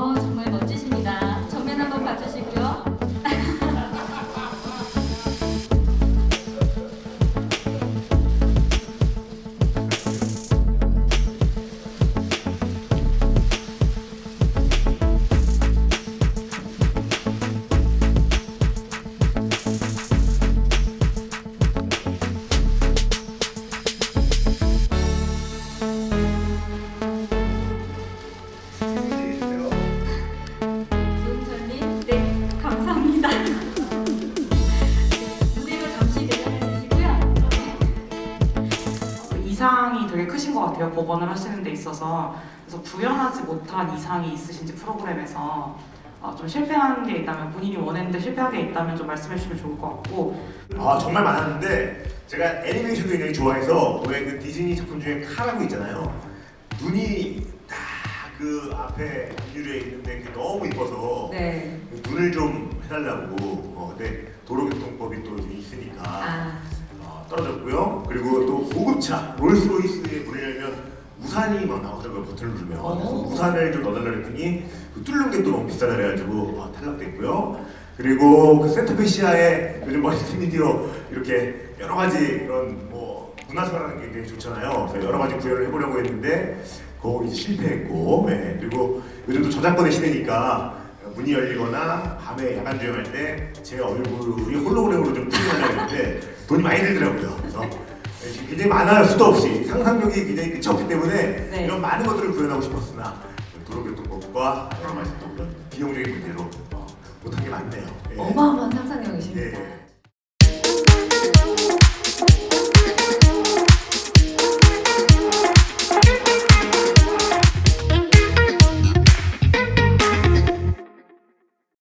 아, 정말. 같아요. 복원을 하시는 데 있어서 그래서 구현하지 못한 이상이 있으신지 프로그램에서 어, 좀 실패한 게 있다면 본인이 원했는데 실패한 게 있다면 좀 말씀해 주시면 좋을 것 같고 아 정말 많았는데 제가 애니메이션도 굉장히 좋아해서 왜그 디즈니 작품 중에 카라고 있잖아요. 눈이 딱 그 앞에 유리에 있는데 그게 너무 이뻐서 네. 눈을 좀 해달라고. 어, 근데 도로교통법이 또 있으니까 아, 어, 떨어졌고요. 그리고 또 고급차 롤스로이스에 보내려면 우산이 막 나오더라고요 버튼을 누르면 그래서 오. 우산을 좀 넣어달라 그랬더니 그 뚫는 게 또 너무 비싸다 그래가지고 어, 탈락됐고요. 그리고 그 센터페시아에 요즘 멀티미디어 이렇게 여러 가지 그런 뭐 문화생활하는 게 굉장히 좋잖아요. 그래서 여러 가지 구현을 해보려고 했는데 그거 이제 실패했고 네. 그리고 요즘 또 저작권의 시대니까 문이 열리거나 밤에 야간 주행할 때 제 얼굴이 홀로그램으로 좀 표현해야 되는데 돈이 많이 들더라고요. 그래서 굉장히 많아요. 수도 없이 상상력이 굉장히 끝이 없기 때문에 네. 이런 많은 것들을 구현하고 싶었으나 도로교통법과 여러 가지 또 그런 비용적인 문제로 어, 못한 게 많네요. 예. 어마어마한 상상력이십니다. 예.